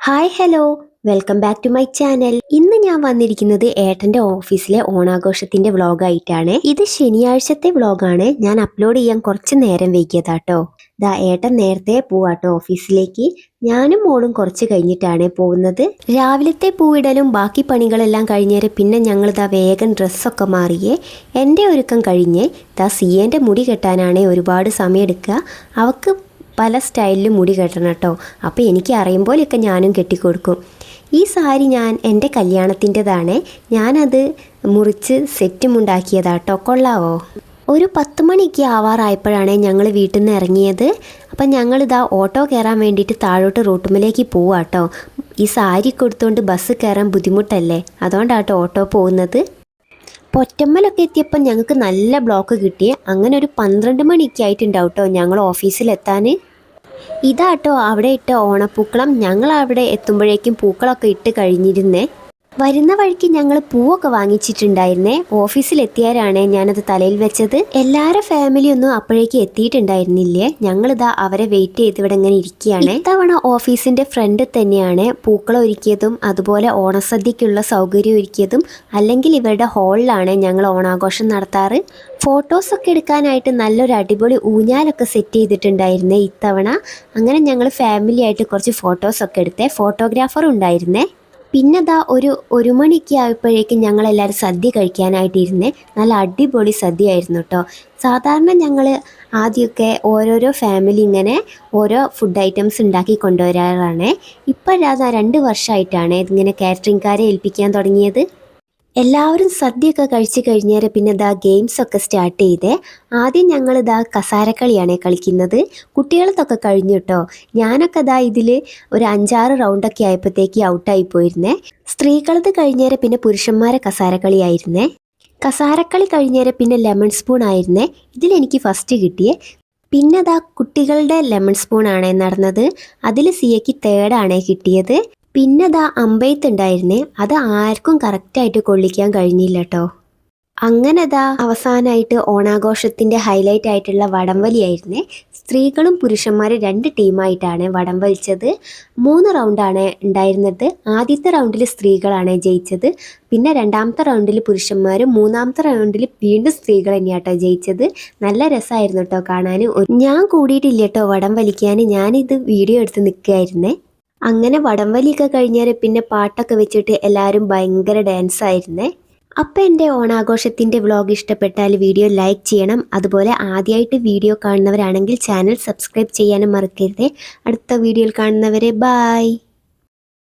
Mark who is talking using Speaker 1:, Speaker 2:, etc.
Speaker 1: Hi hello welcome back to my channel ഇന്ന് ഞാൻ വന്നിരിക്കുന്നത് ഏട്ടന്റെ ഓഫീസിലെ ഓണാഘോഷത്തിന്റെ വ്ളോഗായിട്ടാണ്. ഇത് ശനിയാഴ്ചത്തെ വ്ളോഗാണ്. ഞാൻ അപ്ലോഡ് ചെയ്യാൻ കുറച്ച് നേരം വൈകിയതാട്ടോ. ദാ ഏട്ടൻ നേരത്തെ പോവാട്ടോ ഓഫീസിലേക്ക്. ഞാനും മോളും കുറച്ച് കഴിഞ്ഞിട്ടാണ് പോകുന്നത്. രാവിലത്തെ പൂവിടലും ബാക്കി പണികളെല്ലാം കഴിഞ്ഞേരെ പിന്നെ ഞങ്ങൾ ദാ വേഗം ഡ്രസ്സൊക്കെ മാറിയേ. എന്റെ ഒരുക്കം കഴിഞ്ഞ് ദാ സിയേന്റെ മുടി കെട്ടാനാണ് ഒരുപാട് സമയം എടുക്കുക അവക്ക് പല സ്റ്റൈലിലും മുടി കെട്ടണം കേട്ടോ. അപ്പോൾ എനിക്ക് അറിയും പോലെയൊക്കെ ഞാനും കെട്ടിക്കൊടുക്കും. ഈ സാരി ഞാൻ എന്റെ കല്യാണത്തിന്റെതാണ്. ഞാനത് മുറിച്ച് സെറ്റും ഉണ്ടാക്കിയതാട്ടോ കൊള്ളാവോ? ഒരു പത്ത് മണിക്ക് ആവാറായപ്പോഴാണ് ഞങ്ങൾ വീട്ടിൽ നിന്ന് ഇറങ്ങിയത്. അപ്പം ഞങ്ങളിതാ ഓട്ടോ കയറാൻ വേണ്ടിയിട്ട് താഴോട്ട് റൂട്ടുമിലേക്ക് പോവാട്ടോ ഈ സാരി കൊടുത്തുകൊണ്ട് ബസ് കയറാൻ ബുദ്ധിമുട്ടല്ലേ? അതുകൊണ്ടാട്ടോ ഓട്ടോ പോകുന്നത്. പൊറ്റമ്മലൊക്കെ എത്തിയപ്പോൾ ഞങ്ങൾക്ക് നല്ല ബ്ലോക്ക് കിട്ടി. അങ്ങനെ ഒരു പന്ത്രണ്ട് മണിയൊക്കെ ആയിട്ടുണ്ടാവും കേട്ടോ ഞങ്ങൾ ഓഫീസിലെത്താൻ ഇതാട്ടോ അവിടെ ഇട്ട ഓണപ്പൂക്കളം. ഞങ്ങൾ അവിടെ എത്തുമ്പോഴേക്കും പൂക്കളൊക്കെ ഇട്ട് കഴിഞ്ഞിരുന്നേ. വരുന്ന വഴിക്ക് ഞങ്ങൾ പൂവൊക്കെ വാങ്ങിച്ചിട്ടുണ്ടായിരുന്നേ. ഓഫീസിലെത്തിയാരാണ് ഞാനത് തലയിൽ വെച്ചത്. എല്ലാവരുടെ ഫാമിലി ഒന്നും അപ്പോഴേക്ക് എത്തിയിട്ടുണ്ടായിരുന്നില്ലേ? ഞങ്ങളിതാ അവരെ വെയിറ്റ് ചെയ്ത് ഇവിടെ ഇങ്ങനെ ഇരിക്കുകയാണ്. ഇത്തവണ ഓഫീസിന്റെ ഫ്രണ്ട് തന്നെയാണ് പൂക്കളം ഒരുക്കിയതും അതുപോലെ ഓണസദ്യക്കുള്ള സൗകര്യം ഒരുക്കിയതും അല്ലെങ്കിൽ ഇവരുടെ ഹാളിലാണ് ഞങ്ങൾ ഓണാഘോഷം നടത്താറ്. ഫോട്ടോസൊക്കെ എടുക്കാനായിട്ട് നല്ലൊരു അടിപൊളി ഊഞ്ഞാലൊക്കെ സെറ്റ് ചെയ്തിട്ടുണ്ടായിരുന്നേ ഇത്തവണ. അങ്ങനെ ഞങ്ങൾ ഫാമിലി ആയിട്ട് കുറച്ച് ഫോട്ടോസൊക്കെ എടുത്തേ. ഫോട്ടോഗ്രാഫർ ഉണ്ടായിരുന്നേ. പിന്നെ ദാ ഒരു ഒരു മണിക്ക് ആയപ്പോഴേക്കും ഞങ്ങളെല്ലാവരും സദ്യ കഴിക്കാനായിട്ടിരുന്നേ. നല്ല അടിപൊളി സദ്യ ആയിരുന്നു കേട്ടോ സാധാരണ ഞങ്ങൾ ആദ്യമൊക്കെ ഓരോരോ ഫാമിലി ഇങ്ങനെ ഓരോ ഫുഡ് ഐറ്റംസ് ഉണ്ടാക്കി കൊണ്ടുവരാറാണ്. ഇപ്പോഴാ രണ്ട് വർഷമായിട്ടാണ് ഇതിങ്ങനെ കാറ്ററിംഗ്കാരെ ഏൽപ്പിക്കാൻ തുടങ്ങിയത്. എല്ലാവരും സദ്യയൊക്കെ കഴിച്ചു കഴിഞ്ഞേരെ പിന്നെ ഇതാ ഗെയിംസ് ഒക്കെ സ്റ്റാർട്ട് ചെയ്തേ. ആദ്യം ഞങ്ങൾ ഇതാ കസാരക്കളിയാണ് കളിക്കുന്നത്. കുട്ടികളത്തൊക്കെ കഴിഞ്ഞു കേട്ടോ ഞാനൊക്കെ ഇതാ ഇതിൽ ഒരു അഞ്ചാറ് റൗണ്ടൊക്കെ ആയപ്പോഴത്തേക്ക് ഔട്ടായി പോയിരുന്നേ. സ്ത്രീകളത് കഴിഞ്ഞേരെ പിന്നെ പുരുഷന്മാരെ കസാരക്കളിയായിരുന്നേ. കസാരക്കളി കഴിഞ്ഞേരെ പിന്നെ ലെമൺ സ്പൂൺ ആയിരുന്നേ. ഇതിലെനിക്ക് ഫസ്റ്റ് കിട്ടിയേ. പിന്നെ അതാ കുട്ടികളുടെ ലെമൺ സ്പൂൺ ആണേ നടന്നത്. അതിൽ സിയയ്ക്ക് തേർഡാണേ കിട്ടിയത്. പിന്നെ ദാ അമ്പയത്ത് ഉണ്ടായിരുന്നേ അത് ആർക്കും കറക്റ്റായിട്ട് കൊള്ളിക്കാൻ കഴിഞ്ഞില്ല കേട്ടോ അങ്ങനെ അതാ അവസാനമായിട്ട് ഓണാഘോഷത്തിന്റെ ഹൈലൈറ്റ് ആയിട്ടുള്ള വടംവലിയായിരുന്നേ സ്ത്രീകളും പുരുഷന്മാരും രണ്ട് ടീമായിട്ടാണ് വടം വലിച്ചത് മൂന്ന് റൗണ്ടാണ് ഉണ്ടായിരുന്നത്. ആദ്യത്തെ റൗണ്ടിൽ സ്ത്രീകളാണ് ജയിച്ചത്. പിന്നെ രണ്ടാമത്തെ റൗണ്ടിൽ പുരുഷന്മാരും മൂന്നാമത്തെ റൗണ്ടിൽ വീണ്ടും സ്ത്രീകൾ തന്നെയാട്ടോ ജയിച്ചത്. നല്ല രസമായിരുന്നു കേട്ടോ കാണാൻ ഞാൻ കൂടിയിട്ടില്ല കേട്ടോ വടം വലിക്കാൻ ഞാനിത് വീഡിയോ എടുത്ത് നിൽക്കുകയായിരുന്നേ. അങ്ങനെ വടംവലിയൊക്കെ കഴിഞ്ഞാൽ പിന്നെ പാട്ടൊക്കെ വെച്ചിട്ട് എല്ലാവരും ഭയങ്കര ഡാൻസ് ആയിരുന്നേ. അപ്പം എന്റെ ഓണാഘോഷത്തിന്റെ വ്ളോഗ് ഇഷ്ടപ്പെട്ടാൽ വീഡിയോ ലൈക്ക് ചെയ്യണം. അതുപോലെ ആദ്യമായിട്ട് വീഡിയോ കാണുന്നവരാണെങ്കിൽ ചാനൽ സബ്സ്ക്രൈബ് ചെയ്യാനും മറക്കരുത്. അടുത്ത വീഡിയോയിൽ കാണുന്നവരെ ബായ്